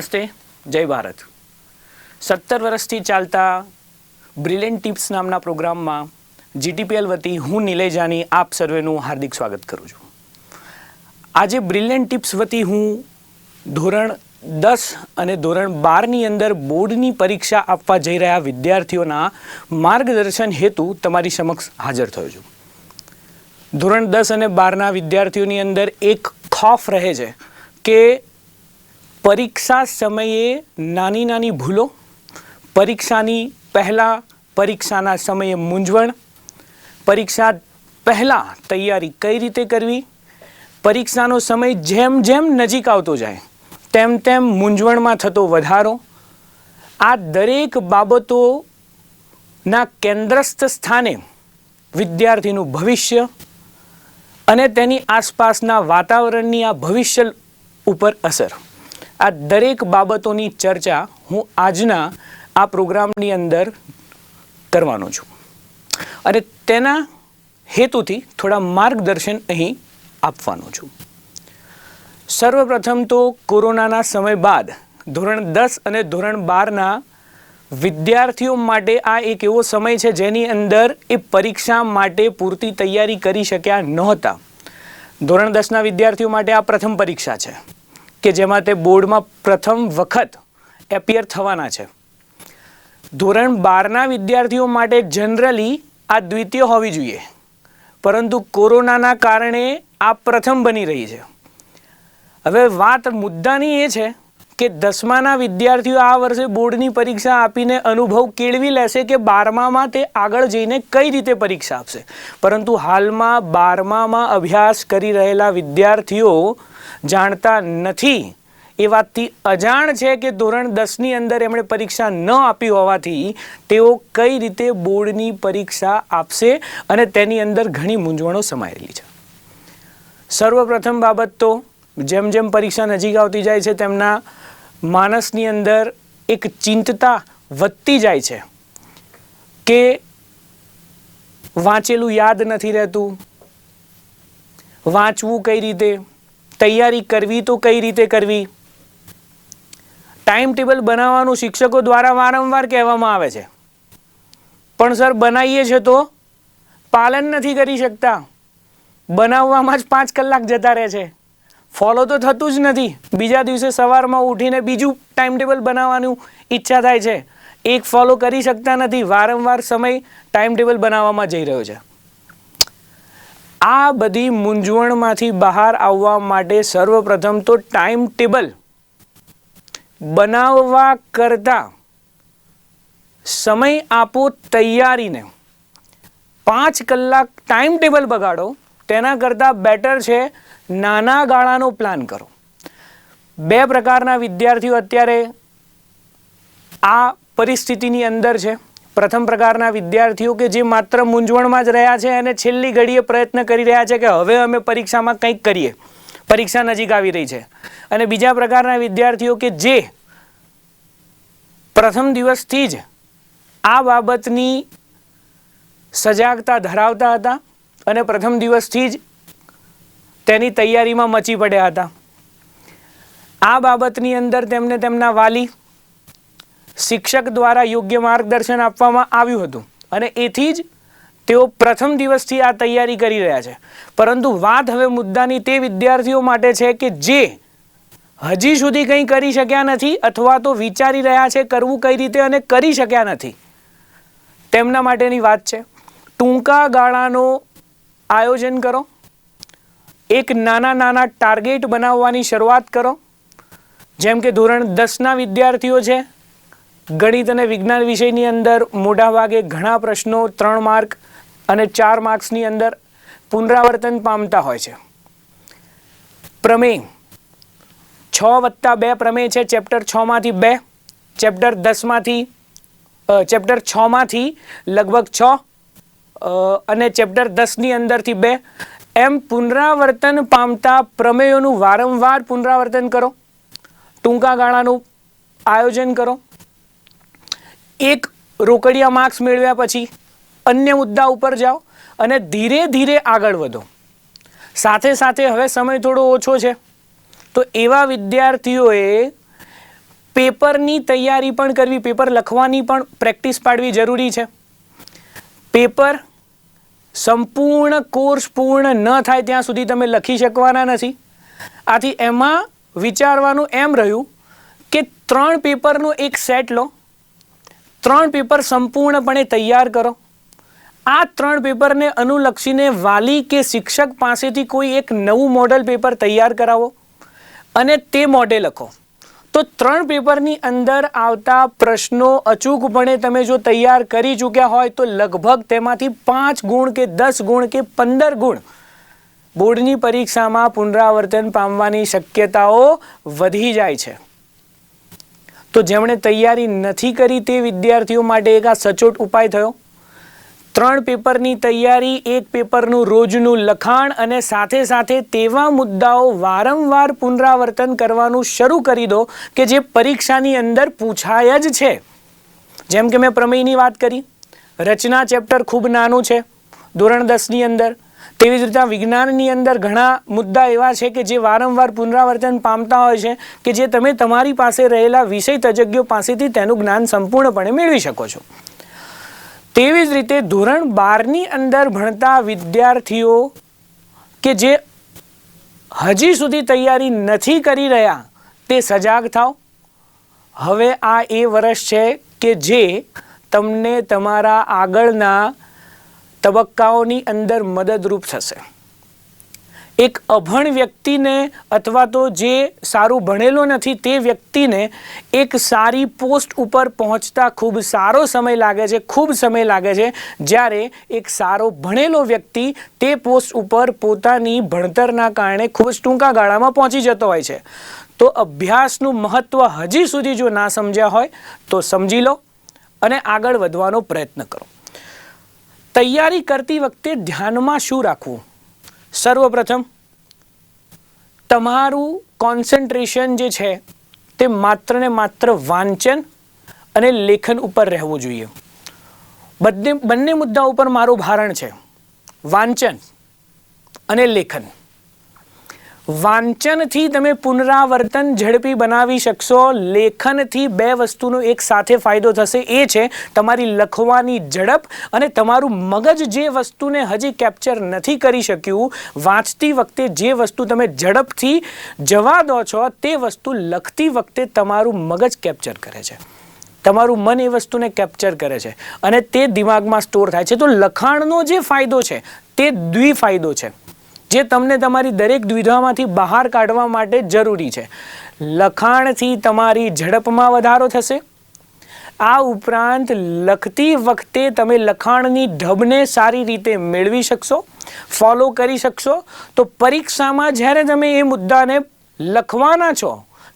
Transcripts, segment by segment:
નમસ્તે, જય ભારત. સત્તર વર્ષથી ચાલતા બ્રિલિયન્ટ ટિપ્સ નામના પ્રોગ્રામમાં જીટીપીએલ વતી હું નિલેજાની આપ સર્વેનું હાર્દિક સ્વાગત કરું છું. આજે બ્રિલિયન્ટ ટિપ્સ વતી હું ધોરણ દસ અને ધોરણ બારની અંદર બોર્ડની પરીક્ષા આપવા જઈ રહ્યા વિદ્યાર્થીઓના માર્ગદર્શન હેતુ તમારી સમક્ષ હાજર થયો છું. ધોરણ દસ અને બારના વિદ્યાર્થીઓની અંદર એક ખોફ રહે છે કે પરીક્ષા સમયે નાની નાની ભૂલો, પરીક્ષાની પહેલાં પરીક્ષાના સમયે મૂંઝવણ, પરીક્ષા પહેલાં તૈયારી કઈ રીતે કરવી, પરીક્ષાનો સમય જેમ જેમ નજીક આવતો જાય, તેમ તેમ મૂંઝવણમાં થતો વધારો, આ દરેક બાબતોના કેન્દ્રસ્થ સ્થાને વિદ્યાર્થીનું ભવિષ્ય અને તેની આસપાસના વાતાવરણની આ ભવિષ્ય ઉપર અસર. આ દરેક બાબતોની ચર્ચા હું આજના આ પ્રોગ્રામની અંદર કરવાનો છું. અને તેના હેતુથી થોડા માર્ગદર્શન અહીં આપવાનો છું. સર્વપ્રથમ તો કોરોનાના સમય બાદ ધોરણ દસ અને ધોરણ બારના વિદ્યાર્થીઓ માટે આ એક એવો સમય છે જેની અંદર એ પરીક્ષા માટે પૂરતી તૈયારી કરી શક્યા નહોતા. ધોરણ દસના વિદ્યાર્થીઓ માટે આ પ્રથમ પરીક્ષા છે. કે જેમાં તે બોર્ડમાં પ્રથમ વખત એપિયર થવાના છે. ધોરણ બારના વિદ્યાર્થીઓ માટે જનરલી આ દ્વિતીય હોવી જોઈએ. પરંતુ કોરોનાના કારણે આ પ્રથમ બની રહી છે. હવે વાત મુદ્દાની એ છે કે દસમાના વિદ્યાર્થીઓ આ વર્ષે બોર્ડની પરીક્ષા આપીને અનુભવ કેળવી લેશે કે બારમામાં તે આગળ જઈને કઈ રીતે પરીક્ષા આપશે? પરંતુ હાલમાં બારમામાં અભ્યાસ કરી રહેલા વિદ્યાર્થીઓ જાણતા નથી. એ વાતથી અજાણ છે કે ધોરણ દસની અંદર એમણે પરીક્ષા ન આપી હોવાથી તેઓ કઈ રીતે બોર્ડની પરીક્ષા આપશે અને તેની અંદર ઘણી મૂંઝવણો સમાયેલી છે. સર્વપ્રથમ બાબત તો જેમ જેમ પરીક્ષા નજીક આવતી જાય છે, તેમના માનસની અંદર એક ચિંતતા વધતી જાય છે કે વાંચેલું યાદ નથી રહેતું, વાંચવું કઈ રીતે, તૈયારી કરવી તો કઈ રીતે કરવી? ટાઈમ ટેબલ બનાવવાનું શિક્ષકો દ્વારા વારંવાર કહેવામાં આવે છે. પણ સર, બનાવીએ છે તો પાલન નથી કરી શકતા. બનાવવામાં જ પાંચ કલાક જતા રહે છે. ફોલો તો થતું જ નથી. બીજા દિવસે સવારમાં ઉઠીને બીજું ટાઈમ ટેબલ બનાવવાનું ઈચ્છા થાય છે. એક ફોલો કરી શકતા નથી. વારંવાર સમય ટાઈમ ટેબલ બનાવવામાં જઈ રહ્યો છે. આ બધી મૂંઝવણમાંથી બહાર આવવા માટે સર્વપ્રથમ તો ટાઈમ ટેબલ બનાવવા કરતાં સમય આપો તૈયારીને. પાંચ કલાક ટાઈમ ટેબલ બગાડો. તેના કરતાં બેટર છે નાના ગાળાનો પ્લાન કરો. બે પ્રકારના વિદ્યાર્થીઓ અત્યારે આ પરિસ્થિતિની અંદર છે. પ્રથમ પ્રકારના વિદ્યાર્થીઓ કે જે માત્ર મૂંઝવણમાં જ રહ્યા છે અને છેલ્લી ઘડીએ પ્રયત્ન કરી રહ્યા છે કે હવે અમે પરીક્ષામાં કંઈક કરીએ. પરીક્ષા નજીક આવી રહી છે. અને બીજા પ્રકારના વિદ્યાર્થીઓ કે જે પ્રથમ દિવસથી જ આ બાબતની સજાગતા ધરાવતા હતા અને પ્રથમ દિવસથી જ તેની તૈયારીમાં મચી પડ્યા હતા. આ બાબતની અંદર તેમને તેમના વાલી શિક્ષક દ્વારા યોગ્ય માર્ગદર્શન આપવામાં આવ્યું હતું અને એથી જ તેઓ પ્રથમ દિવસથી આ તૈયારી કરી રહ્યા છે. પરંતુ વાત હવે મુદ્દાની તે વિદ્યાર્થીઓ માટે છે કે જે હજી સુધી કંઈ કરી શક્યા નથી અથવા તો વિચારી રહ્યા છે કરવું કઈ રીતે અને કરી શક્યા નથી. તેમના માટેની વાત છે. ટૂંકા ગાળાનો આયોજન કરો. એક નાના નાના ટાર્ગેટ બનાવવાની શરૂઆત કરો. જેમ કે ધોરણ દસના વિદ્યાર્થીઓ છે. ગણિત અને વિજ્ઞાન વિષયની અંદર મોટાભાગે ઘણા પ્રશ્નો ત્રણ માર્ક અને ચાર માર્ક્સની અંદર પુનરાવર્તન પામતા હોય છે. પ્રમેય. છ વત્તા બે પ્રમેય છે, ચેપ્ટર છમાંથી બે, ચેપ્ટર દસમાંથી ચેપ્ટર છમાંથી લગભગ છ અને ચેપ્ટર દસની અંદરથી બે એમ પુનરાવર્તન પામતા પ્રમેયોનું વારંવાર પુનરાવર્તન કરો. ટૂંકા ગાળાનું આયોજન કરો. એક રોકડિયા માર્ક્સ મેળવ્યા પછી અન્ય મુદ્દા ઉપર જાઓ અને ધીરે ધીરે આગળ વધો. સાથે સાથે હવે સમય થોડો ઓછો છે. તો એવા વિદ્યાર્થીઓએ પેપરની તૈયારી પણ કરવી, પેપર લખવાની પણ પ્રેક્ટિસ પાડવી જરૂરી છે. પેપર સંપૂર્ણ કોર્સ પૂર્ણ ન થાય ત્યાં સુધી તમે લખી શકવાના નથી. આથી એમાં વિચારવાનું એમ રહ્યું કે ત્રણ પેપરનો એક સેટ લો. ત્રણ પેપર સંપૂર્ણપણે તૈયાર કરો. આ ત્રણ પેપરને અનુલક્ષીને વાલી કે શિક્ષક પાસેથી કોઈ એક નવું મોડલ પેપર તૈયાર કરાવો અને તે મોડે લખો. તો ત્રણ પેપરની અંદર આવતા પ્રશ્નો અચૂકપણે તમે જો તૈયાર કરી ચૂક્યા હોય તો લગભગ તેમાંથી પાંચ ગુણ કે દસ ગુણ કે પંદર ગુણ બોર્ડની પરીક્ષામાં પુનરાવર્તન પામવાની શક્યતાઓ વધી જાય છે. તો જેમણે તૈયારી નથી કરી તે વિદ્યાર્થીઓ માટે એક આ સચોટ ઉપાય થયો. ત્રણ પેપરની તૈયારી, એક પેપરનું રોજનું લખાણ અને સાથે સાથે તેવા મુદ્દાઓ વારંવાર પુનરાવર્તન કરવાનું શરૂ કરી દો કે જે પરીક્ષાની અંદર પૂછાય જ છે. જેમ કે મેં પ્રમેયની વાત કરી. રચના ચેપ્ટર ખૂબ નાનું છે. ધોરણ દસની અંદર. તેવી જ રીતે વિજ્ઞાનની અંદર ઘણા મુદ્દા એવા છે કે જે વારંવાર પુનરાવર્તન પામતા હોય છે કે જે તમે તમારી પાસે રહેલા વિષય તજજ્ઞો પાસેથી તેનું જ્ઞાન સંપૂર્ણપણે મેળવી શકો છો. તેવી જ રીતે ધોરણ બારની અંદર ભણતા વિદ્યાર્થીઓ કે જે હજી સુધી તૈયારી નથી કરી રહ્યા, તે સજાગ થાવ હવે આ એ વર્ષ છે કે જે તમને તમારા આગળના તબક્કાઓની અંદર મદદરૂપ થશે. એક અભણ વ્યક્તિને અથવા તો જે સારું ભણેલો નથી તે વ્યક્તિને એક સારી પોસ્ટ ઉપર પહોંચતા ખૂબ સારો સમય લાગે છે, ખૂબ સમય લાગે છે, જ્યારે એક સારો ભણેલો વ્યક્તિ તે પોસ્ટ ઉપર પોતાની ભણતરના કારણે ખૂબ જ ટૂંકા ગાળામાં પહોંચી જતો હોય છે. તો અભ્યાસનું મહત્ત્વ હજી સુધી જો ના સમજ્યા હોય, તો સમજી લો અને આગળ વધવાનો પ્રયત્ન કરો. તૈયારી કરતી વખતે ધ્યાનમાં શું રાખવું? સર્વપ્રથમ, તમારું કોન્સન્ટ્રેશન જે છે, તે માત્ર ને માત્ર વાંચન અને લેખન ઉપર રહેવું જોઈએ. બંને બંને મુદ્દા ઉપર મારું ભારણ છે. વાંચન અને લેખન. વાંચનથી તમે પુનરાવર્તન ઝડપી બનાવી શકશો. લેખનથી બે વસ્તુનો એક સાથે ફાયદો થશે. એ છે તમારી લખવાની ઝડપ અને તમારું મગજ જે વસ્તુને હજી કેપ્ચર નથી કરી શક્યું, વાંચતી વખતે જે વસ્તુ તમે ઝડપથી જવા દો છો, તે વસ્તુ લખતી વખતે તમારું મગજ કેપ્ચર કરે છે. તમારું મન એ વસ્તુને કેપ્ચર કરે છે. અને તે દિમાગમાં સ્ટોર થાય છે. તો લખાણનો જે ફાયદો છે, તે દ્વિફાયદો છે. જે તમને તમારી દરેક દ્વિધામાંથી બહાર કાઢવા માટે જરૂરી છે. લખાણથી તમારી ઝડપમાં વધારો થશે. આ ઉપરાંત લખતી વખતે તમે લખાણની ઢબને સારી રીતે મેળવી શકશો ફોલો કરી શકશો. તો પરીક્ષામાં જ્યારે તમે એ મુદ્દાને લખવાના છો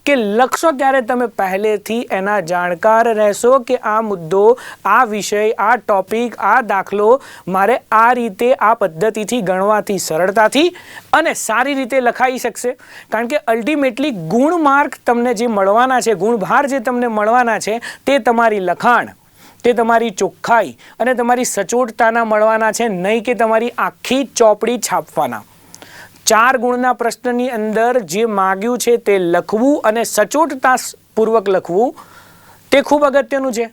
કે લખશો ત્યારે તમે પહેલેથી એના જાણકાર રહેશો કે આ મુદ્દો, આ વિષય, આ ટોપિક, આ દાખલો મારે આ રીતે, આ પદ્ધતિથી ગણવાથી, સરળતાથી અને સારી રીતે લખાઈ શકશે? કારણ કે અલ્ટિમેટલી ગુણ માર્ક તમને જે મળવાના છે ગુણભાર જે તમને મળવાના છે, તે તમારી લખાણ, તે તમારી ચોખ્ખાઈ અને તમારી સચોટતાના મળવાના છે, નહીં કે તમારી આખી ચોપડી છાપવાના. ચાર ગુણના પ્રશ્નની અંદર જે માગ્યું છે તે લખવું અને સચોટતા પૂર્વક લખવું, તે ખૂબ અગત્યનું છે.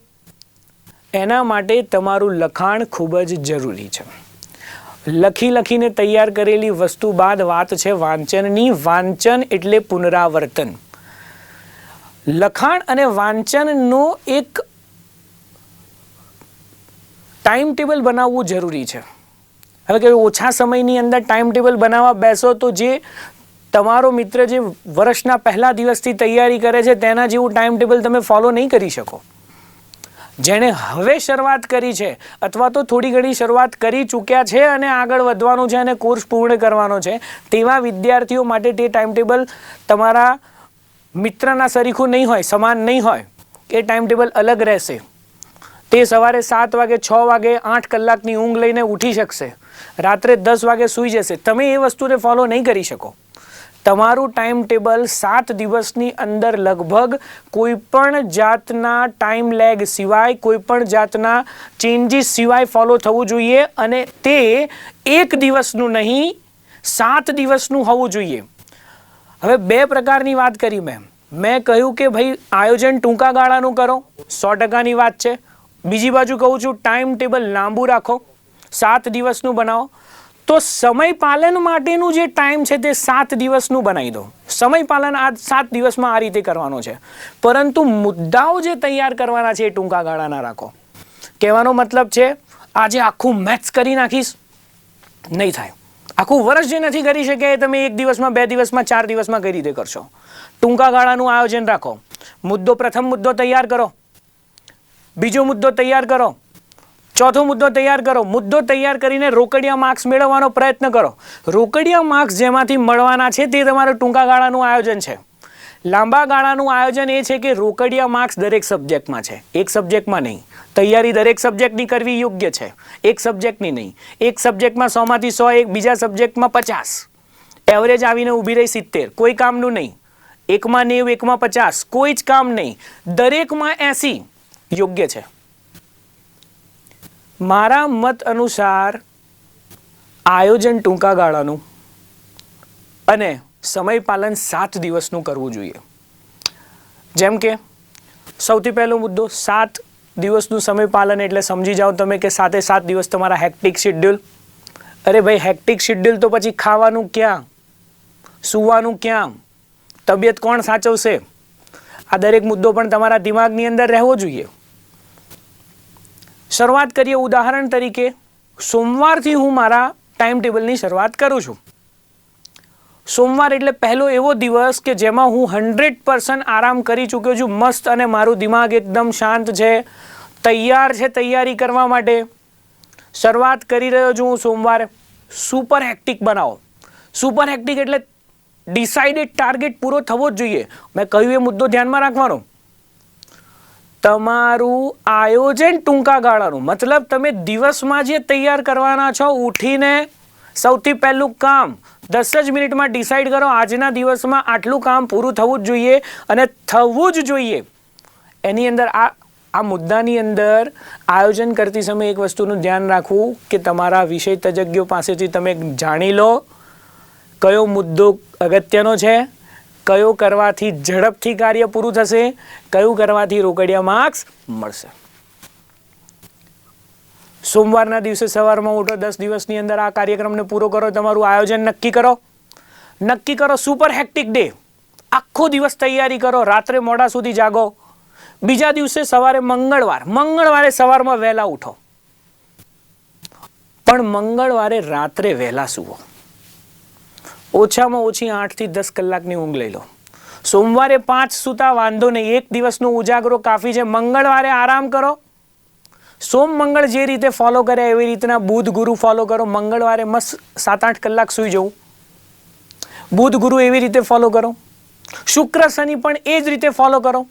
એના માટે તમારું લખાણ ખૂબ જ જરૂરી છે. લખી લખીને તૈયાર કરેલી વસ્તુ બાદ વાત છે વાંચનની. વાંચન એટલે પુનરાવર્તન. લખાણ અને વાંચનનો એક ટાઈમ ટેબલ બનાવવું જરૂરી છે. હવે કે ઓછા સમયની અંદર ટાઈમ ટેબલ બનાવવા બેસો તો જે તમારો મિત્ર જે વર્ષના પહેલા દિવસથી તૈયારી કરે છે, તેના જેવું ટાઈમ ટેબલ તમે ફોલો નહીં કરી શકો. જેણે હવે શરૂઆત કરી છે, અથવા તો થોડી ઘણી શરૂઆત કરી ચૂક્યા છે અને આગળ વધવાનું છે અને કોર્સ પૂર્ણ કરવાનો છે, તેવા વિદ્યાર્થીઓ માટે તે ટાઈમ ટેબલ તમારા મિત્રના સરીખું નહીં હોય, સમાન નહીં હોય, એ ટાઈમ ટેબલ અલગ રહેશે. તે સવારે સાત વાગે, છ વાગે, આઠ કલાકની ઊંઘ લઈને ઉઠી શકશે. રાત્રે દસ વાગે સૂઈ જશે. તમે એ વસ્તુને ફોલો નહીં કરી શકો. તમારું ટાઈમ ટેબલ સાત દિવસની અંદર લગભગ કોઈ પણ જાતના ટાઈમ લેગ સિવાય, કોઈ પણ જાતના ચેન્જીસ સિવાય ફોલો થવું જોઈએ અને તે એક દિવસનું નહીં, સાત દિવસનું હોવું જોઈએ. હવે બે પ્રકારની વાત કરી મેં. મેં કહ્યું કે ભાઈ આયોજન ટૂંકા ગાળાનું કરો. સો ટકાની વાત છે. બીજી બાજુ કહું છું ટાઈમ ટેબલ લાંબુ રાખો. સાત દિવસનું બનાવો. તો સમય પાલન માટેનું જે ટાઈમ છે તે સાત દિવસનું બનાવી દો. સમય પાલન આ સાત દિવસમાં આ રીતે કરવાનો છે. પરંતુ મુદ્દાઓ જે તૈયાર કરવાના છે એ ટૂંકા ગાળાના રાખો. કહેવાનો મતલબ છે, આજે આખું મેથ્સ કરી નાખીશ, નહીં થાય. આખું વર્ષ જે નથી કરી શકે એ તમે એક દિવસમાં, બે દિવસમાં, ચાર દિવસમાં કઈ રીતે કરશો? ટૂંકા ગાળાનું આયોજન રાખો. મુદ્દો પ્રથમ મુદ્દો તૈયાર કરો. બીજો મુદ્દો તૈયાર કરો. ચોથો મુદ્દો તૈયાર કરો. મુદ્દો તૈયાર કરીને રોકડિયા માર્ક્સ મેળવવાનો પ્રયત્ન કરો. રોકડિયા માર્ક્સ જેમાંથી મળવાના છે તે તમારું ટૂંકા ગાળાનું આયોજન છે. લાંબા ગાળાનું આયોજન એ છે કે રોકડિયા માર્ક્સ દરેક સબ્જેક્ટમાં છે. એક સબ્જેક્ટમાં નહીં. તૈયારી દરેક સબ્જેક્ટની કરવી યોગ્ય છે. એક સબ્જેક્ટની નહીં. એક સબ્જેક્ટમાં સોમાંથી સો એક, બીજા સબ્જેક્ટમાં પચાસ. એવરેજ આવીને ઊભી રહી સિત્તેર. કોઈ કામનું નહીં. એકમાં નેવું, એકમાં પચાસ. કોઈ જ કામ નહીં. દરેકમાં એંસી યોગ્ય છે. મારા મત અનુસાર આયોજન ટૂંકા ગાળાનું અને સમયપાલન સાત દિવસનું કરવું જોઈએ. જેમ કે, સૌથી પહેલો મુદ્દો, સાત દિવસનું સમયપાલન એટલે સમજી જાઓ તમે કે સાતે સાત દિવસ તમારા હેક્ટિક શેડ્યુલ અરે ભાઈ હેક્ટિક શેડ્યુલ તો પછી ખાવાનું ક્યાં? સૂવાનું ક્યાં? તબિયત કોણ સાચવશે? આ દરેક મુદ્દો પણ તમારા દિમાગની અંદર રહેવો જોઈએ. શરૂઆત કરીએ ઉદાહરણ તરીકે, સોમવારથી હું મારા ટાઈમ ટેબલની શરૂઆત કરું છું. સોમવાર એટલે પહેલો એવો દિવસ કે જેમાં હું હંડ્રેડ પર્સન્ટ આરામ કરી ચૂક્યો છું, મસ્ત અને મારું દિમાગ એકદમ શાંત છે, તૈયાર છે તૈયારી કરવા માટે. શરૂઆત કરી રહ્યો છું હું સોમવારે. સુપર હેક્ટિક બનાવો. સુપર હેક્ટિક એટલે ડિસાઇડેડ ટાર્ગેટ પૂરો થવો જ જોઈએ. મેં કહ્યું એ મુદ્દો ધ્યાનમાં રાખવાનો. તમારું આયોજન ટૂંકા ગાળાનું. મતલબ તમે દિવસમાં જે તૈયાર કરવાના છો, ઉઠીને સૌથી પહેલું કામ દસ જ મિનિટમાં ડિસાઈડ કરો, આજના દિવસમાં આટલું કામ પૂરું થવું જ જોઈએ અને થવું જ જોઈએ. એની અંદર આ આ મુદ્દાની અંદર આયોજન કરતી સમયે એક વસ્તુનું ધ્યાન રાખવું કે તમારા વિષય તજજ્ઞો પાસેથી તમે જાણી લો કયો મુદ્દો અગત્યનો છે. કયો કરવાથી ઝડપથી કાર્ય પૂરું થશે, કયું કરવાથી રોકડિયા માર્ક્સ મળશે. સોમવારના દિવસે સવારમાં ઉઠો, દસ દિવસની અંદર આ કાર્યક્રમને પૂરો કરો, તમારું આયોજન નક્કી કરો. નક્કી કરો સુપર હેક્ટિક ડે આખો દિવસ તૈયારી કરો, રાત્રે મોડા સુધી જાગો. બીજા દિવસે સવારે મંગળવાર, મંગળવારે સવારમાં વહેલા ઉઠો. પણ મંગળવારે રાત્રે વહેલા સૂવો. ઓછામાં ઓછી આઠથી દસ કલાકની ઊંઘ લઈ લો. સોમવારે પાંચ સૂતા વાંધો નહીં, એક દિવસનો ઉજાગરો કાફી છે, મંગળવારે આરામ કરો. સોમ મંગળ જે રીતે ફોલો કરે, એવી રીતના બુધ ગુરુ ફોલો કરો. મંગળવારે મસ્ત સાત આઠ કલાક સૂઈ જવું. બુધ ગુરુ એવી રીતે ફોલો કરો. શુક્ર, શનિ પણ એ જ રીતે ફોલો કરો.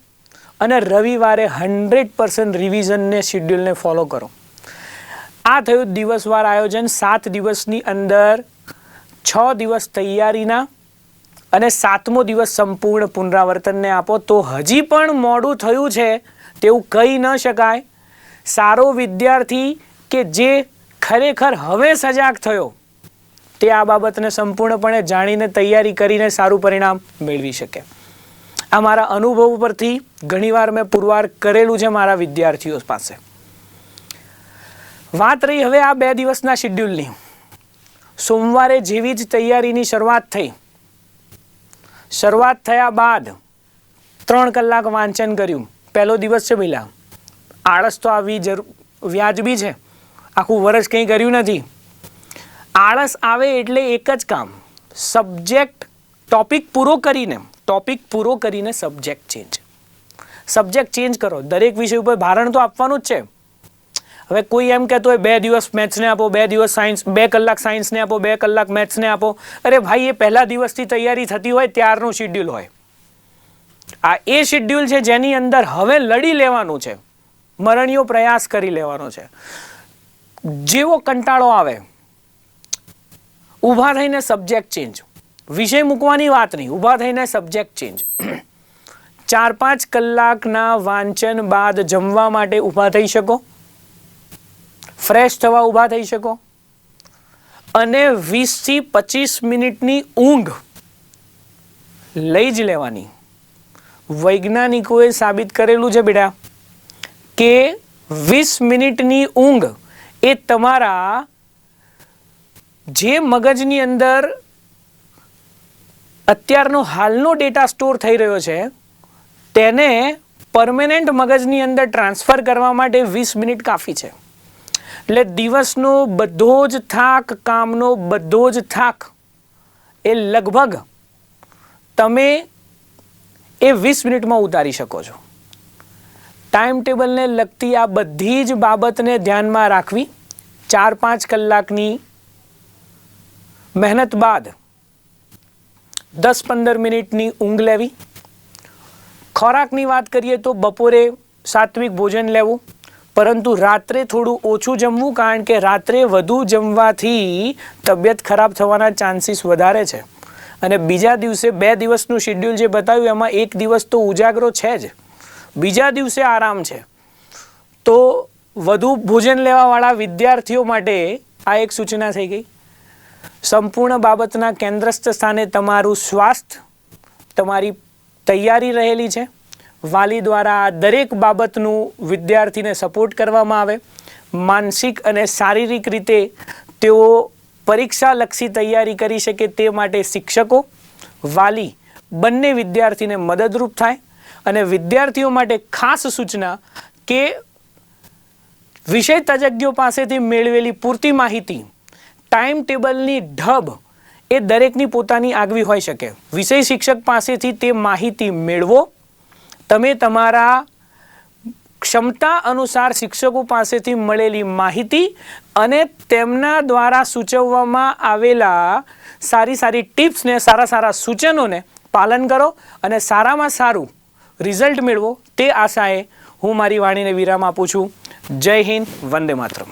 અને રવિવારે હંડ્રેડ પર્સન્ટ રિવિઝનને શિડ્યુલને ફોલો કરો. આ થયું દિવસવાર આયોજન. સાત દિવસની અંદર છ દિવસ તૈયારીના અને સાતમો દિવસ સંપૂર્ણ પુનરાવર્તનને આપો, તો હજી પણ મોડું થયું છે તેવું કહી ન શકાય. સારો વિદ્યાર્થી કે જે ખરેખર હવે સજાગ થયો, તે આ બાબતને સંપૂર્ણપણે જાણીને તૈયારી કરીને સારું પરિણામ મેળવી શકે. આ મારા અનુભવ પરથી ઘણીવાર મેં પુરવાર કરેલું છે મારા વિદ્યાર્થીઓ પાસે. વાત રહી હવે આ બે દિવસના શિડ્યુલની સોમવારે જેવી જ તૈયારીની શરૂઆત થઈ. શરૂઆત થયા બાદ ત્રણ કલાક વાંચન કર્યું. પહેલો દિવસ છે પહેલા આળસ તો આવી જરૂર, વ્યાજબી છે. આખું વર્ષ કંઈ કર્યું નથી. આળસ આવે એટલે એક જ કામ. સબ્જેક્ટ, ટોપિક પૂરો કરીને, ટોપિક પૂરો કરીને સબ્જેક્ટ ચેન્જ. સબ્જેક્ટ ચેન્જ કરો. દરેક વિષય ઉપર ભારણ તો આપવાનું જ છે. હવે કોઈ એમ કહેતો હોય, બે દિવસ મેથ્સને આપો, બે દિવસ સાયન્સ, બે કલાક સાયન્સને આપો, બે કલાક મેથ્સને આપો. અરે ભાઈ, એ પહેલા દિવસથી તૈયારી થતી હોય, ત્યારનું શિડ્યુલ હોય. આ એ શિડ્યુલ છે જેની અંદર હવે લડી લેવાનું છે. મરણીયો પ્રયાસ કરી લેવાનો છે. જેવો કંટાળો આવે, ઊભા થઈને સબ્જેક્ટ ચેન્જ વિષય મૂકવાની વાત નહીં, ઊભા થઈને સબ્જેક્ટ ચેન્જ ચાર પાંચ કલાકના વાંચન બાદ જમવા માટે ઊભા થઈ શકો. ફ્રેશ થવા ઊભા થઈ શકો. અને વીસથી પચીસ મિનિટની ઊંઘ લઈ જ લેવાની. વૈજ્ઞાનિકોએ સાબિત કરેલું છે બેટા કે વીસ મિનિટની ઊંઘ એ તમારા જે મગજની અંદર અત્યારનો હાલનો ડેટા સ્ટોર થઈ રહ્યો છે, તેને પરમેનન્ટ મગજની અંદર ટ્રાન્સફર કરવા માટે વીસ મિનિટ કાફી છે. એટલે દિવસનો બધો જ થાક, કામનો બધો જ થાક, એ લગભગ તમે એ વીસ મિનિટમાં ઉતારી શકો છો. ટાઈમ ટેબલને લગતી આ બધી જ બાબતને ધ્યાનમાં રાખવી, ચાર પાંચ કલાકની મહેનત બાદ દસ પંદર મિનિટની ઊંઘ લેવી. ખોરાકની વાત કરીએ તો બપોરે સાત્વિક ભોજન લેવું પરંતુ રાત્રે થોડું ઓછું જમવું કારણ કે રાત્રે વધુ જમવાથી તબિયત ખરાબ થવાના ચાન્સીસ વધારે છે. અને બીજા દિવસે બે દિવસનું શેડ્યુલ જે બતાવ્યું, એમાં એક દિવસ તો ઉજાગરો છે જ. બીજા દિવસે આરામ છે. તો વધુ ભોજન લેવાવાળા વિદ્યાર્થીઓ માટે આ એક સૂચના થઈ ગઈ. સંપૂર્ણ બાબતના કેન્દ્રસ્થ સ્થાને તમારું સ્વાસ્થ્ય તમારી તૈયારી રહેલી છે. વાલી દ્વારા દરેક બાબતનું વિદ્યાર્થીને સપોર્ટ કરવામાં આવે. માનસિક અને શારીરિક રીતે તેઓ પરીક્ષાલક્ષી તૈયારી કરી શકે તે માટે શિક્ષકો, વાલી બંને વિદ્યાર્થીને મદદરૂપ થાય અને વિદ્યાર્થીઓ માટે ખાસ સૂચના કે વિષય તજજ્ઞો પાસેથી મેળવેલી પૂરતી માહિતી ટાઈમ ટેબલની ઢબ એ દરેકની પોતાની આગવી હોઈ શકે. વિષય શિક્ષક પાસેથી તે માહિતી મેળવો તમે તમારા ક્ષમતા અનુસાર શિક્ષકો પાસેથી મળેલી માહિતી અને તેમના દ્વારા સૂચવવામાં આવેલા સારી સારી ટિપ્સને સારા સારા સૂચનોને પાલન કરો અને સારામાં સારું રિઝલ્ટ મેળવો તે આશાએ હું મારી વાણીને વિરામ આપું છું. જય હિન્દ, વંદે માતરમ.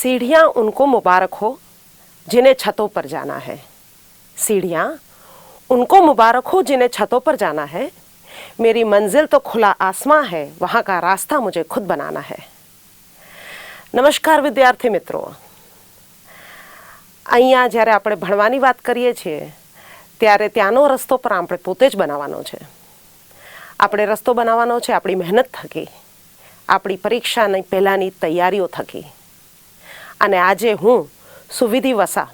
सीढ़ियाँ उनको मुबारक हो जिन्हें छतों पर जाना है सीढ़ियाँ उनको मुबारक हो जिन्हें छतों पर जाना है मेरी मंजिल तो खुला आसमां है वहाँ का रास्ता मुझे खुद बनाना है નમસ્કાર વિદ્યાર્થી મિત્રો અહીંયા જ્યારે આપણે ભણવાની વાત કરીએ છીએ ત્યારે ત્યાંનો રસ્તો પણ આપણે પોતે જ બનાવવાનો છે આપણે રસ્તો બનાવવાનો છે આપણી મહેનત થકી આપણી પરીક્ષાની પહેલાંની તૈયારીઓ થકી અને આજે હું સુવિધિ વસા.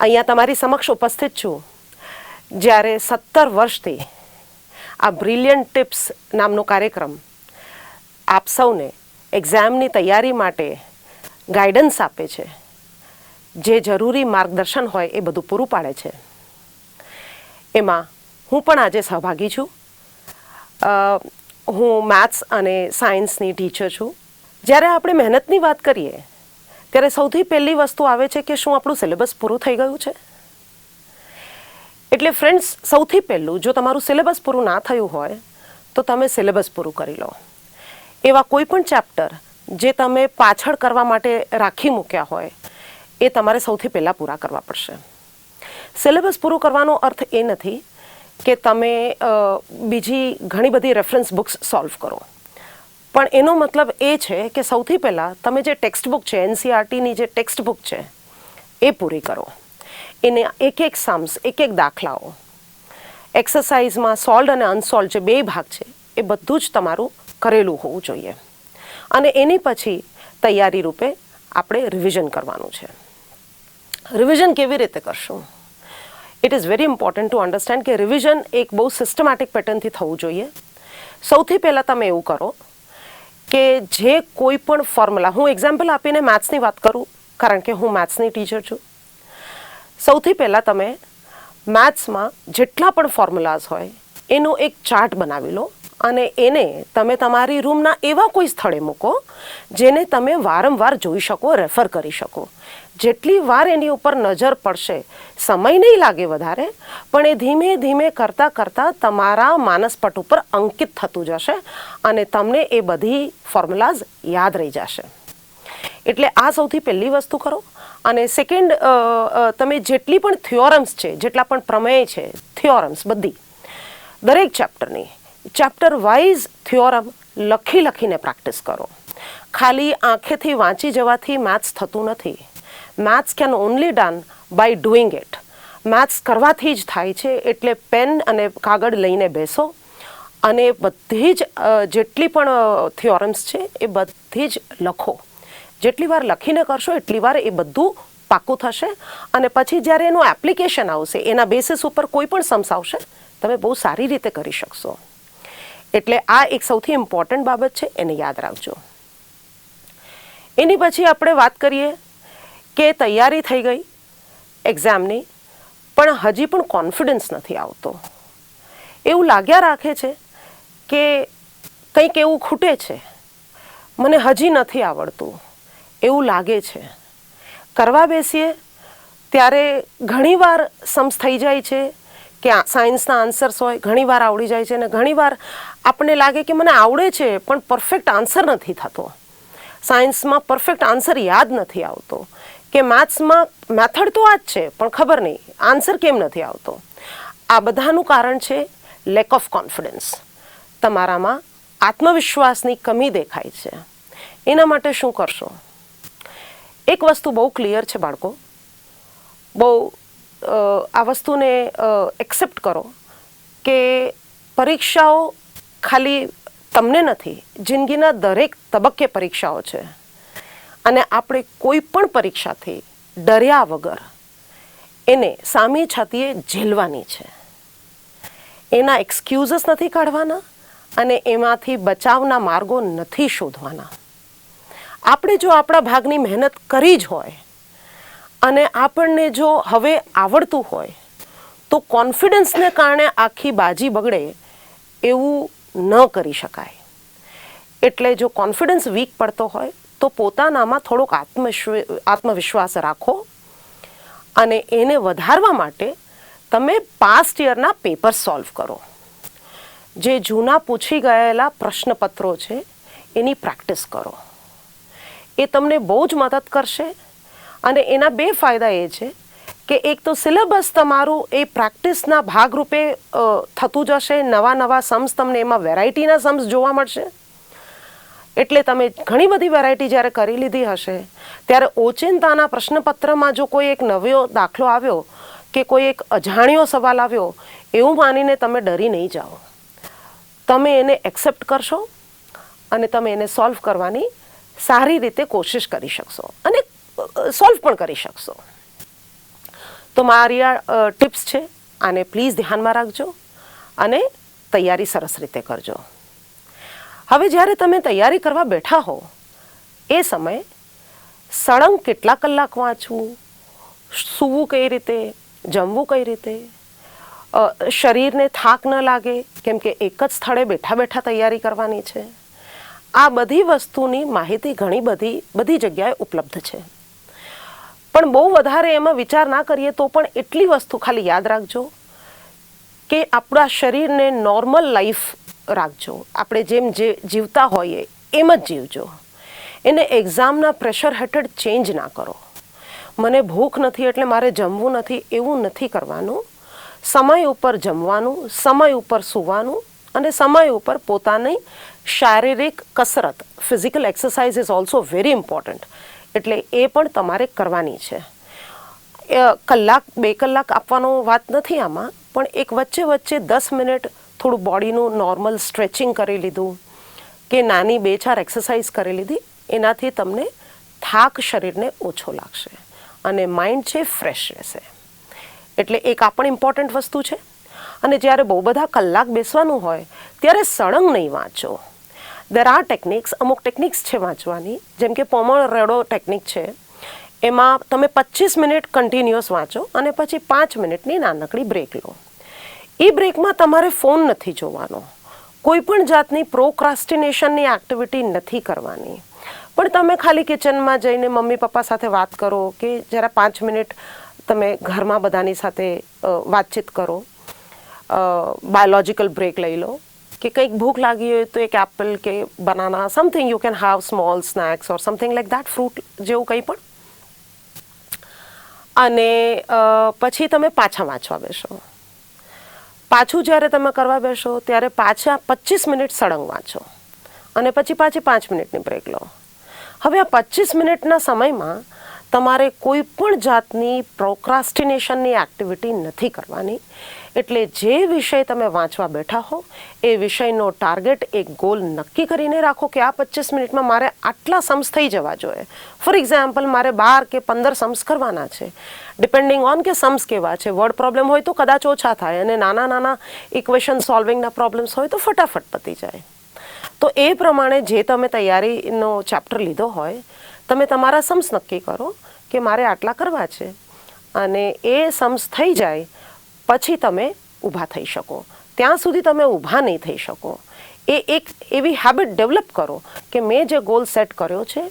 અહીંયા તમારી સમક્ષ ઉપસ્થિત છું. જ્યારે સત્તર વર્ષથી આ બ્રિલિયન્ટ ટિપ્સ નામનો કાર્યક્રમ આપ સૌને એક્ઝામની તૈયારી માટે ગાઈડન્સ આપે છે. જે જરૂરી માર્ગદર્શન હોય એ બધું પૂરું પાડે છે. એમાં હું પણ આજે સહભાગી છું. હું મેથ્સ અને સાયન્સની ટીચર છું. જ્યારે આપણે મહેનતની વાત કરીએ ત્યારે સૌથી પહેલી વસ્તુ આવે છે કે શું આપણું સિલેબસ પૂરું થઈ ગયું છે? એટલે ફ્રેન્ડ્સ સૌથી પહેલું, જો તમારું સિલેબસ પૂરું ના થયું હોય, તો તમે સિલેબસ પૂરું કરી લો. એવા કોઈ પણ ચેપ્ટર જે તમે પાછળ કરવા માટે રાખી મૂક્યા હોય, એ તમારે સૌથી પહેલાં પૂરા કરવા પડશે. સિલેબસ પૂરું કરવાનો અર્થ એ નથી કે તમે બીજી ઘણી બધી રેફરન્સ બુક્સ સોલ્વ કરો. પણ એનો મતલબ એ છે કે સૌથી પહેલાં તમે જે ટેક્સ્ટ બુક છે એનસીઆરટીની જે ટેક્સ્ટ બુક છે, એ પૂરી કરો. એને એક એક સમ્સ એક એક દાખલાઓ એક્સરસાઇઝમાં સોલ્ડ અને અનસોલ્ડ જે બે ભાગ છે, એ બધું જ તમારું કરેલું હોવું જોઈએ. અને એની પછી તૈયારી રૂપે આપણે રિવિઝન કરવાનું છે. રિવિઝન કેવી રીતે કરશું? It is very important to understand કે રિવિઝન એક બહુ સિસ્ટમેટિક પેટર્નથી થવું જોઈએ. સૌથી પહેલાં તમે એવું કરો કે જે કોઈ પણ ફોર્મ્યુલા હું એક્ઝામ્પલ આપીને મેથ્સની વાત કરું, કારણ કે હું મેથ્સની ટીચર છું. સૌથી પહેલાં તમે મેથ્સમાં જેટલા પણ ફોર્મ્યુલાઝ હોય, એનો એક ચાર્ટ બનાવી લો અને એને તમે તમારી રૂમના એવા કોઈ સ્થળે મૂકો, જેને તમે વારંવાર જોઈ શકો રેફર કરી શકો. જેટલી વાર એની ઉપર નજર પડશે, સમય નહીં લાગે વધારે, પણ એ ધીમે ધીમે કરતાં કરતાં તમારા માનસપટ ઉપર અંકિત થતું જશે અને તમને એ બધી ફોર્મ્યુલાઝ યાદ રહી જશે. એટલે આ સૌથી પહેલી વસ્તુ કરો અને સેકન્ડ તમે જેટલી પણ થિયોરમ્સ છે, જેટલા પણ પ્રમેય છે થિયોરમ્સ બધી, દરેક ચેપ્ટરની ચેપ્ટર વાઇઝ થિયોરમ લખી લખીને પ્રેક્ટિસ કરો. ખાલી આંખેથી વાંચી જવાથી મેથ્સ થતું નથી. Maths can only done by doing it maths કરવાથી જ થાય છે, એટલે પેન અને કાગળ લઈને બેસો. અને બધી જ જેટલી પણ થિયોરમ્સ છે, એ બધી જ લખો. જેટલી વાર લખીને કરશો, એટલી વાર એ બધું પાકું થશે. અને પછી જ્યારે એનું એપ્લિકેશન આવશે, એના બેસિસ ઉપર કોઈ પણ સમ્સ આવશે, તમે બહુ સારી રીતે કરી શકશો. એટલે આ એક સૌથી ઇમ્પોર્ટન્ટ બાબત છે, એને યાદ રાખજો. એની પછી આપણે વાત કરીએ કે તૈયારી થઈ ગઈ? એક્ઝામની પણ હજી પણ કોન્ફિડન્સ નથી આવતો. એવું લાગ્યા રાખે છે કે કંઈક એવું ખૂટે છે? મને હજી નથી આવડતું. એવું લાગે છે. કરવા બેસીએ ત્યારે ઘણીવાર સમ્સ થઈ જાય છે કે સાયન્સના આન્સર્સ હોય, ઘણીવાર આવડી જાય છે અને ઘણીવાર આપણને લાગે કે મને આવડે છે પણ પરફેક્ટ આન્સર નથી થતો. સાયન્સમાં પરફેક્ટ આન્સર યાદ નથી આવતો. કે માથ્સમાં મેથડ તો આ જ છે, પણ ખબર નહીં, આન્સર કેમ નથી આવતો? આ બધાનું કારણ છે લેક ઓફ કોન્ફિડન્સ તમારામાં આત્મવિશ્વાસની કમી દેખાય છે. એના માટે શું કરશો? એક વસ્તુ બહુ ક્લિયર છે બાળકો. બહુ આ વસ્તુને એક્સેપ્ટ કરો કે પરીક્ષાઓ ખાલી તમને નથી, જિંદગીના દરેક તબક્કે પરીક્ષાઓ છે. અને આપણે કોઈ પણ પરીક્ષાથી ડર્યા વગર એને સામી છાતીએ ઝેલવાની છે. એના એક્સક્યુઝસ નથી કાઢવાના અને એમાંથી બચાવના માર્ગો નથી શોધવાના. આપણે જો આપણા ભાગની મહેનત કરી જ હોય અને આપણને જો હવે આવડતું હોય તો કોન્ફિડન્સને કારણે આખી બાજી બગડે એવું ન કરી શકાય. એટલે જો કોન્ફિડન્સ વીક પડતો હોય તો પોતાનામાં થોડોક આત્મવિશ્વ આત્મવિશ્વાસ રાખો અને એને વધારવા માટે તમે પાસ્ટ યરના પેપર સોલ્વ કરો. જે જૂના પૂછી ગયેલા પ્રશ્નપત્રો છે, એની પ્રેક્ટિસ કરો. એ તમને બહુ જ મદદ કરશે અને એના બે ફાયદા એ છે કે એક તો સિલેબસ તમારું એ પ્રેક્ટિસના ભાગરૂપે થતું જશે નવા નવા સમ્સ તમને એમાં વેરાયટીના સમ્સ જોવા મળશે. એટલે તમે ઘણી બધી વેરાયટી જ્યારે કરી લીધી હશે, ત્યારે ઓચિંતાના પ્રશ્નપત્રમાં જો કોઈ એક નવ્યો દાખલો આવ્યો કે કોઈ એક અજાણ્યો સવાલ આવ્યો, એવું માનીને તમે ડરી નહીં જાઓ. તમે એને એક્સેપ્ટ કરશો અને તમે એને સોલ્વ કરવાની સારી રીતે કોશિશ કરી શકશો અને સોલ્વ પણ કરી શકશો. તો મારી આ ટિપ્સ છે, આને પ્લીઝ ધ્યાનમાં રાખજો અને તૈયારી સરસ રીતે કરજો. હવે જ્યારે તમે તૈયારી કરવા બેઠા હો, એ સમયે સળંગ કેટલા કલાક વાંચવું, સૂવું કઈ રીતે, જમવું કઈ રીતે શરીરને થાક ન લાગે, કેમ કે એક જ સ્થળે બેઠા બેઠા તૈયારી કરવાની છે. આ બધી વસ્તુની માહિતી ઘણી બધી બધી જગ્યાએ ઉપલબ્ધ છે. પણ બહુ વધારે એમાં વિચાર ના કરીએ તો પણ એટલી વસ્તુ ખાલી યાદ રાખજો કે આપણા શરીરને નોર્મલ લાઈફ રાખજો. આપણે જેમ જે જીવતા હોઈએ એમ જ જીવજો. એને એક્ઝામના પ્રેશર હેઠળ ચેન્જ ના કરો. મને ભૂખ નથી એટલે મારે જમવું નથી એવું નથી કરવાનું. સમય ઉપર જમવાનું, સમય ઉપર સૂવાનું અને સમય ઉપર પોતાની શારીરિક કસરત physical exercise is also very important એટલે એ પણ તમારે કરવાની છે. કલાક, બે કલાક આપવાનો વાત નથી આમાં, પણ એક વચ્ચે વચ્ચે દસ મિનિટ થોડું બોડીનું નોર્મલ સ્ટ્રેચિંગ કરી લીધું કે નાની બે ચાર એક્સરસાઇઝ કરી લીધી, એનાથી તમને થાક શરીરને ઓછો લાગશે અને માઇન્ડ છે ફ્રેશ રહેશે. એટલે એક આ પણ ઇમ્પોર્ટન્ટ વસ્તુ છે. અને જ્યારે બહુ બધા કલાક બેસવાનું હોય, ત્યારે સળંગ નહીં વાંચો. દેર આર ટેકનિક્સ અમુક ટેકનિક્સ છે વાંચવાની. જેમ કે પોમોરેડો ટેકનિક છે. એમાં તમે પચીસ મિનિટ કન્ટિન્યુઅસ વાંચો અને પછી પાંચ મિનિટની નાનકડી બ્રેક લો. એ બ્રેકમાં તમારે ફોન નથી જોવાનો. કોઈ પણ જાતની પ્રોક્રાસ્ટિનેશનની એક્ટિવિટી નથી કરવાની. પણ તમે ખાલી કિચનમાં જઈને મમ્મી પપ્પા સાથે વાત કરો કે જરા પાંચ મિનિટ તમે ઘરમાં બધાની સાથે વાતચીત કરો બાયોલોજિકલ બ્રેક લઈ લો, કે કંઈક ભૂખ લાગી હોય તો એક એપલ કે banana, something you can have small snacks or something like that fruit જેવું કંઈ પણ. અને પછી તમે પાછા વાંચવા બેસો. પાછું જ્યારે તમે કરવા બેસો, ત્યારે પાછા પચીસ મિનિટ સળંગ વાંચો. અને પછી પાછી પાંચ મિનિટની બ્રેક લો. હવે આ પચીસ મિનિટના સમયમાં તમારે કોઈ પણ જાતની પ્રોક્રાસ્ટિનેશનની એક્ટિવિટી નથી કરવાની. એટલે જે વિષય તમે વાંચવા બેઠા હો, એ વિષયનો ટાર્ગેટ એક ગોલ નક્કી કરીને રાખો કે આ પચીસ મિનિટમાં મારે આટલા સમ્સ થઈ જવા જોઈએ. ફોર એક્ઝામ્પલ મારે બાર કે પંદર સમ્સ કરવાના છે. ડિપેન્ડિંગ ઓન કે સમ્સ કેવા છે. વર્ડ પ્રોબ્લેમ હોય તો કદાચ ઓછા થાય અને નાના નાના ઇક્વેશન સોલ્વિંગના પ્રોબ્લેમ્સ હોય તો ફટાફટ પતી જાય. તો એ પ્રમાણે જે તમે તૈયારીનો ચેપ્ટર લીધો હોય, તમે તમારા સમ્સ નક્કી કરો કે મારે આટલા કરવા છે. અને એ સમ્સ થઈ જાય પછી તમે ઊભા થઈ શકો. ત્યાં સુધી તમે ઊભા નહીં થઈ શકો. એ એક એવી હેબિટ ડેવલપ કરો કે મેં જે ગોલ સેટ કર્યો છે,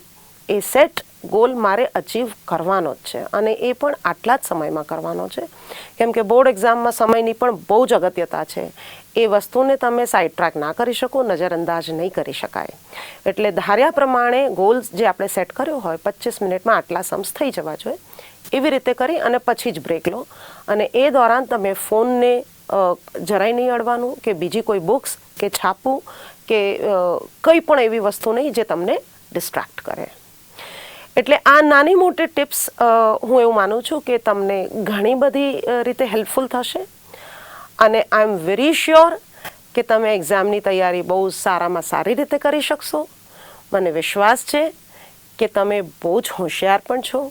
એ સેટ ગોલ મારે અચીવ કરવાનો જ છે અને એ પણ આટલા જ સમયમાં કરવાનો છે. કેમ કે બોર્ડ એક્ઝામમાં સમયની પણ બહુ જ અગત્યતા છે. એ વસ્તુને તમે સાઇડ ટ્રેક ના કરી શકો, નજરઅંદાજ નહીં કરી શકાય. એટલે ધાર્યા પ્રમાણે ગોલ જે આપણે સેટ કર્યો હોય પચીસ મિનિટમાં આટલા સમ્સ થઈ જવા જોઈએ. એવી રીતે કરી અને પછી જ બ્રેક લો. અને એ દોરાન તમે ફોનને જરાય નહીં અડવાનું કે બીજી કોઈ બુક્સ કે છાપું કે કંઈ પણ એવી વસ્તુ નહીં જે તમને ડિસ્ટ્રેક્ટ કરે. એટલે આ નાની મોટી ટિપ્સ હું એવું માનું છું કે તમને ઘણી બધી રીતે હેલ્પફુલ થશે. અને આઈ એમ વેરી શ્યોર કે તમે એક્ઝામની તૈયારી બહુ સારામાં સારી રીતે કરી શકશો. મને વિશ્વાસ છે કે તમે બહુ જ હોશિયાર પણ છો.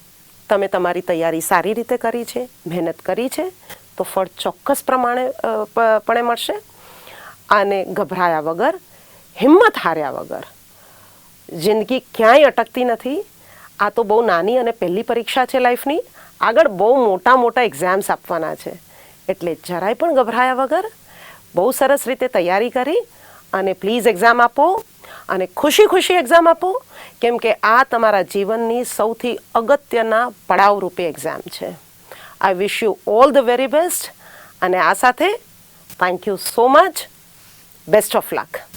તમે તમારી તૈયારી સારી રીતે કરી છે, મહેનત કરી છે, તો ફળ ચોક્કસ પ્રમાણે પણે મળશે. અને ગભરાયા વગર, હિંમત હાર્યા વગર, જિંદગી ક્યાંય અટકતી નથી. આ તો બહુ નાની અને પહેલી પરીક્ષા છે લાઈફની. આગળ બહુ મોટા મોટા એક્ઝામ્સ આપવાના છે. એટલે જરાય પણ ગભરાયા વગર, બહુ સરસ રીતે તૈયારી કરી અને પ્લીઝ એક્ઝામ આપો. અને ખુશી ખુશી એક્ઝામ આપો, કેમ કે આ તમારા જીવનની સૌથી અગત્યના પડાવ રૂપે એક્ઝામ છે. I wish you all the very best અને આ સાથે thank you so much best of luck